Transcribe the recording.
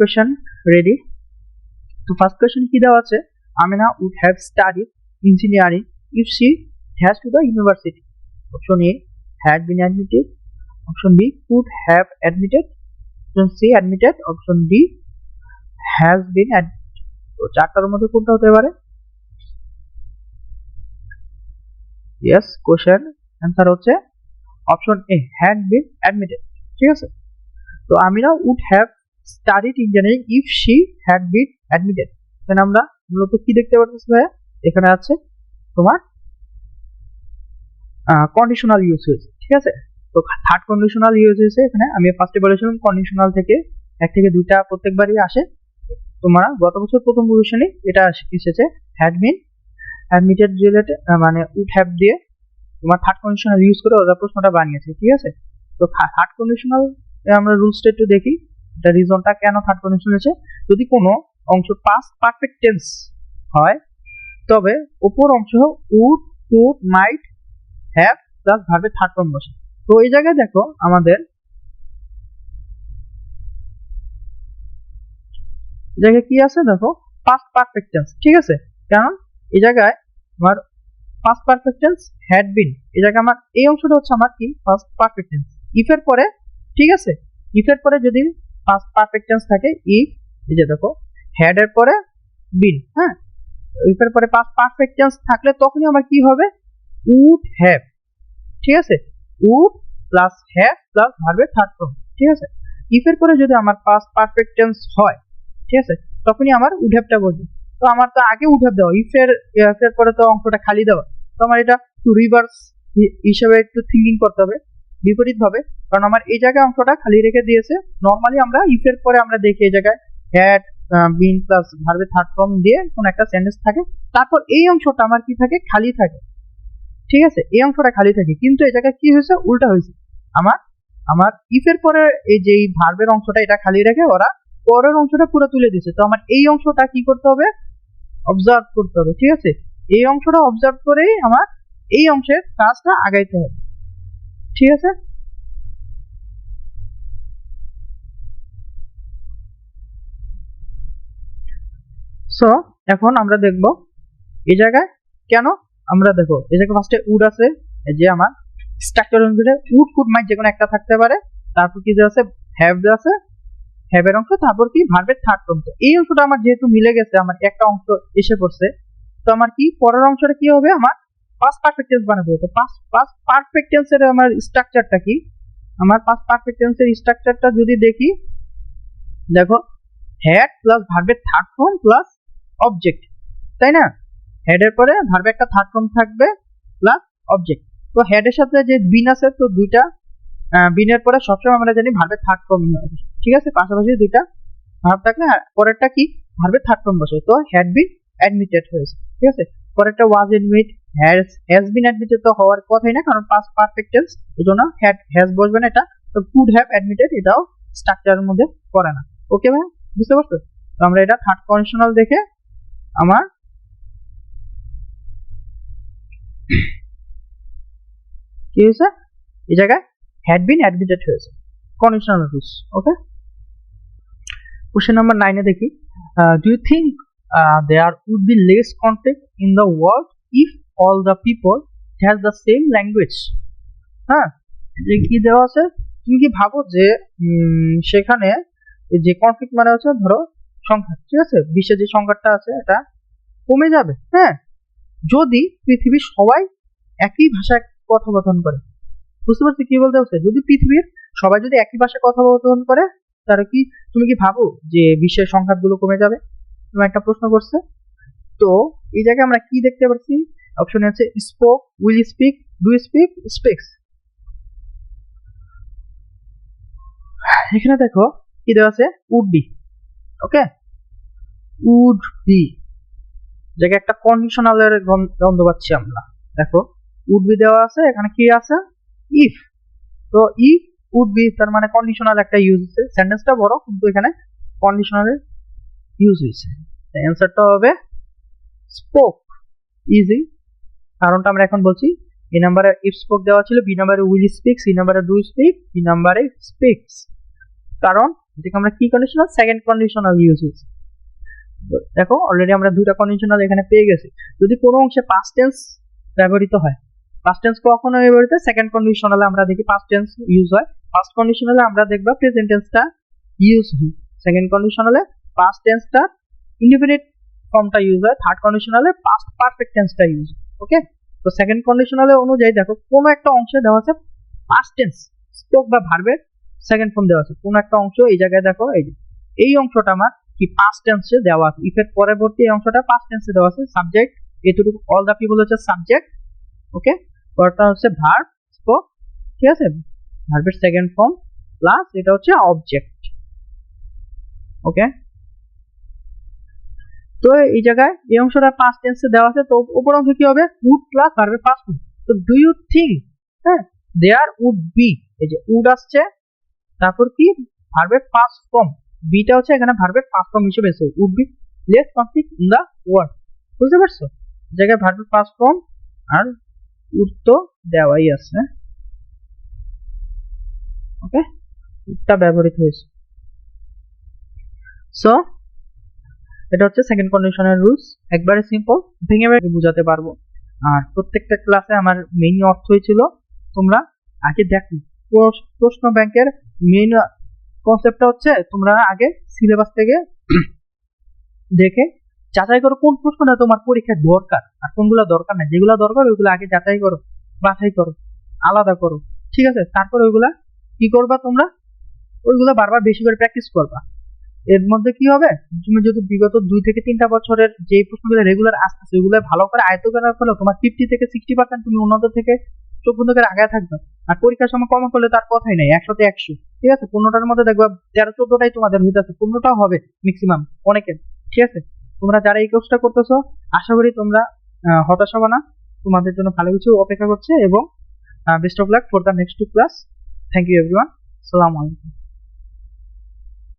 Question ready তো first question কি দেওয়া আছে? Amina would have studied engineering if she has to the university option A had been admitted option B could have admitted option C admitted option D has been তো চারটার মধ্যে কোনটা হতে পারে? ইয়েস কোশ্চেন অ্যান্সার হচ্ছে option A had been admitted ঠিক আছে? তো Amina would have studied engineering if she had been admitted এখানে আমরা মূলত কি দেখতে পাচ্ছি ভাইয়া? এখানে আছে তোমার কন্ডিশনাল ইউজ হয়েছে, ঠিক আছে? তো থার্ড কন্ডিশনাল ইউজ হয়েছে এখানে। আমি ফার্স্টে বলেছিলাম কন্ডিশনাল থেকে এক থেকে দুইটা প্রত্যেকবারই আসে। তোমরা গত বছর প্রথম পজিশনে এটা এসেছে হ্যাড বিন অ্যাডমিটেড রিলেটেড মানে উড হ্যাভ দিয়ে তোমার থার্ড কন্ডিশনাল ইউজ করে ওরা প্রশ্নটা বানিয়েছে, ঠিক আছে? তো থার্ড কন্ডিশনাল আমরা রুলসটা একটু দেখি। এটা রিজনটা কেন থার্ড কন্ডিশন হয়েছে? যদি কোনো অংশ পাস পারফেক্ট টেন্স হয়, তবে উপর অংশ would could might have plus ভার্বে third form বসে তো এই জায়গায় দেখো আমাদের জায়গায় কি আছে? দেখো পাস্ট পারফেক্ট টেন্স ঠিক আছে? কারণ এই জায়গায় আমার past perfect tense had been এই জায়গায় আমার, এই অংশটা হচ্ছে আমার কি? ফার্স্ট পারফেক্ট টেন্স ইফ এর পরে, ঠিক আছে? ইফ এর পরে যদি পাস্ট পারফেক্ট টেন্স থাকে ইফ এই যে দেখো হ্যাড এর পরে বিন হ্যাঁ? ইফ এর পরে পাস্ট পারফেক্ট টেন্স থাকলে তখনই আমার কি হবে? উড হ্যাভ ঠিক আছে? উড প্লাস হ্যাভ প্লাস ভার্বের থার্ড ফর্ম ঠিক আছে? ইফ এর পরে যদি আমার পাস্ট পারফেক্ট টেন্স হয়, ঠিক আছে? তখনই আমার উড হ্যাভটা বলবে। তো আমার তো আগে উড হ্যাভ দেওয়া ইফ এর এর পরে তো অংশটা খালি দেওয়া। তো আমার এটা টু রিভার্স হিসেবে একটু থিঙ্কিং করতে হবে। বিপরীত ভাবে কারণ আমার এই জায়গায় অংশটা খালি রেখে দিয়েছে। নর্মালি আমরা ইফের পরে আমরা দেখি এই জায়গায় হ্যাড বিন প্লাস ভার্বে থার্ড ফর্ম দিয়ে কোন একটা সেন্টেন্স থাকে। তারপর এই অংশটা আমার কি থাকে? খালি থাকে। ঠিক আছে? এই অংশটা খালি থাকে। কিন্তু এই জায়গায় কি হয়েছে? উল্টা হয়েছে। আমার আমার ইফ এর পরে এই যে ভার্বের অংশটা এটা খালি রেখে ওরা পরের অংশটা পুরো তুলে দিছে তো আমার এই অংশটা কি করতে হবে? অবজার্ভ করতে হবে। ঠিক আছে? এই অংশটা অবজার্ভ করেই আমার এই অংশের কাজটা আগাইতে হবে। ঠিক আছে সো এখন আমরা দেখব এই জায়গায়। কেন? আমরা দেখো এই জায়গায় ফার্স্টে উড আছে যে আমার স্ট্রাকচার অনুযায়ী উড কুড মাইট যে কোনো একটা থাকতে পারে। তারপর কি যে আছে? হ্যাভ যে আছে হ্যাভের অংশ, তারপর কি? ভার্বের থার্ড অংশ। এই অংশটা আমার যেহেতু মিলে গেছে, আমার একটা অংশ এসে পড়ছে, তো আমার কি? পরের অংশটা কি হবে? আমার পাস পারফেক্ট টেন্স বানাবো। তো পাস পাস পারফেক্ট টেন্সের আমার স্ট্রাকচারটা কি? আমার পাস পারফেক্ট টেন্সের স্ট্রাকচারটা যদি দেখি, দেখো হ্যাড প্লাস ভার্বের থার্ড ফর্ম প্লাস অবজেক্ট তাই না? হেডের পরে ভার্বে একটা থার্ড ফর্ম থাকবে প্লাস অবজেক্ট তো হেডের সাথে যে বিন আছে, তো দুইটা বিনের পরে সবসময় আমরা জানি ভার্বের থার্ড ফর্ম ঠিক আছে? পাশাপাশি দুইটা ভার্ব থাকলে পরেরটা কি? ভার্বের থার্ড ফর্ম বসে। তো হ্যাড বিন অ্যাডমিটেড হয়েছে। ঠিক আছে? পরেরটা was admit has has been admitted তো হওয়ার কথাই না, কারণ পাস পারফেক্ট টেন্স এই হ্যাড হ্যাজ বসবে না এটা, তো কুড হ্যাভ অ্যাডমিটেড এটাও স্ট্রাকচারের মধ্যে পড়ে না। ওকে ভাই বুঝতে পারছ? তো আমরা এটা থার্ড কন্ডিশনাল দেখে আমার কি হয়েছে? এই জায়গায় হ্যাড বিন অ্যাডমিটেড হয়েছে। Conditional rules okay question number নাইনে দেখি। Do you think there would be less conflict in the world if all the people has the same language হ্যাঁ? যে কি দেওয়া আছে? তুমি কি ভাবো যে সেখানে যে কনফ্লিক্ট মানে হচ্ছে ধরো সংখ্যা, ঠিক আছে? বিশ্বে যে সংখ্যাটা আছে, এটা কমে যাবে হ্যাঁ? যদি পৃথিবীর সবাই একই ভাষায় কথোপকথন করে, বুঝতে পারছি কি বলতে হচ্ছে? যদি পৃথিবীর সবাই যদি একই ভাষায় কথোপকথন করে, তাহলে কি, তুমি কি ভাবো যে বিশ্বের সংখ্যাগুলো কমে যাবে? তুমি একটা প্রশ্ন করছে। তো এই জায়গায় আমরা কি দেখতে পাচ্ছি? অপশনে আছে spoke will speak do speak speaks এখানে দেখো কি দেওয়া আছে? Would be okay would be জায়গায় একটা কন্ডিশনালের গন্ধ পাচ্ছি আমরা। দেখো উড বি দেওয়া আছে, এখানে কি আছে? ইফ তো ইফ উড বি তার মানে কন্ডিশনাল একটা ইউজ হচ্ছে সেন্টেন্সটা বড়, কিন্তু এখানে কন্ডিশনালের ইউজ হয়েছে। অ্যান্সারটা হবে স্পোক ইজি কারণটা আমরা এখন বলছি, এ নাম্বারে ইফ স্পোক দেওয়া ছিল বি নাম্বারে উইল স্পিক সি নাম্বারে ডু স্পিক ডি নাম্বারে স্পিক্স কারণ এটাকে আমরা কি কন্ডিশনাল সেকেন্ড কন্ডিশনাল ইউজ হয়েছে দেখো অলরেডি আমরা দুইটা কন্ডিশনাল এখানে পেয়ে গেছি। যদি কোনো অংশে পাস্ট টেন্স ব্যবহৃত হয় পাস্ট টেন্স কখনো ব্যবহৃত সেকেন্ড কন্ডিশনালে আমরা দেখি পাস্ট টেন্স ইউজ হয়। ফার্স্ট কন্ডিশনালে আমরা দেখবা প্রেজেন্ট টেন্সটা ইউজ হয়। সেকেন্ড কন্ডিশনালে পাস্ট টেন্সটা ইন্ডিপেন্ডেন্ট ফর্মটা ইউজ হয়। থার্ড কন্ডিশনালে পাস্ট পারফেক্ট টেন্সটা ইউজ ওকে তো সেকেন্ড কন্ডিশনালে অনুযায়ী দেখো, কোনো একটা অংশে দেওয়া আছে পাস্ট টেন্স স্পোক বা ভার্বের সেকেন্ড ফর্ম দেওয়া আছে। কোনো একটা অংশ, এই জায়গায় দেখো, এই যে, এই অংশটা আমার কি পাস্ট টেন্সে দেওয়া আছে। ইফের পরবর্তী এই অংশটা পাস্ট টেন্সে দেওয়া আছে। সাবজেক্ট এটুকু অল দা পিপল হচ্ছে সাবজেক্ট ওকে পরটা হচ্ছে ভার্ব স্পোক ঠিক আছে? ভার্বের সেকেন্ড ফর্ম প্লাস এটা হচ্ছে অবজেক্ট ওকে তো এই জায়গায় এই অংশটা পাস্ট টেন্সে দেওয়া আছে, তো উপর অংশ কি হবে? উড প্লাস ভার্বের পাস্ট তো ডু ইউ থিঙ্ক হ্যাঁ দেয়ার উড বি এই যে উড আসছে, তারপর কি? ভার্বের ফার্স্ট ফর্ম বিটা হচ্ছে এখানে ভার্বের ফার্স্ট ফর্ম হিসেবে এসে would be less conflict in the word বুঝতে পারছ? জায়গায় ভার্বের ফার্স্ট ফর্ম আর উড তো দেওয়াই আছে। ওকে উডটা ব্যবহৃত হয়েছে। সো এটা হচ্ছে সেকেন্ড কন্ডিশনের রুলস একবারে সিম্পল ভেঙে ভেঙে বোঝাতে পারব। আর প্রত্যেকটা ক্লাসে আমার মেইন অর্থই ছিল তোমরা আগে দেখো। প্রশ্ন ব্যাংকের মেইন কনসেপ্টটা হচ্ছে, তোমরা আগে সিলেবাস থেকে দেখে যাচাই করো কোন প্রশ্নটা তোমার পরীক্ষায় দরকার, আর কোনগুলো দরকার না যেগুলো দরকার, ওইগুলো আগে যাচাই করো, বাছাই করো, আলাদা করো, ঠিক আছে? তারপর ওইগুলা কি করবা তোমরা? ওইগুলো বারবার বেশি করে প্র্যাকটিস করবা। এর মধ্যে কি হবে? তুমি যদি বিগত দুই থেকে তিনটা বছরের যে প্রশ্নগুলো রেগুলার আসতেছে ওইগুলো ভালো করে আয়ত্ত করার ফলে তোমার ফিফটি থেকে সিক্সটি পার্সেন্ট তুমি উন্নত থেকে চোখ করে আগে থাকবে। আর পরীক্ষার সময় কম করলে তার কথাই নেই, একশোতে একশো। ঠিক আছে? পনেরোটার মধ্যে দেখবা তেরো চোদ্দটাই তোমাদের হইতেছে পনেরোটাও হবে ম্যাক্সিমাম অনেকের। ঠিক আছে? তোমরা যারা এই কোর্সটা করতেছো, আশা করি তোমরা হতাশ হবে না। তোমাদের জন্য ভালো কিছু অপেক্ষা করছে এবং best of luck for the next two class thank you everyone সালাম আলাইকুম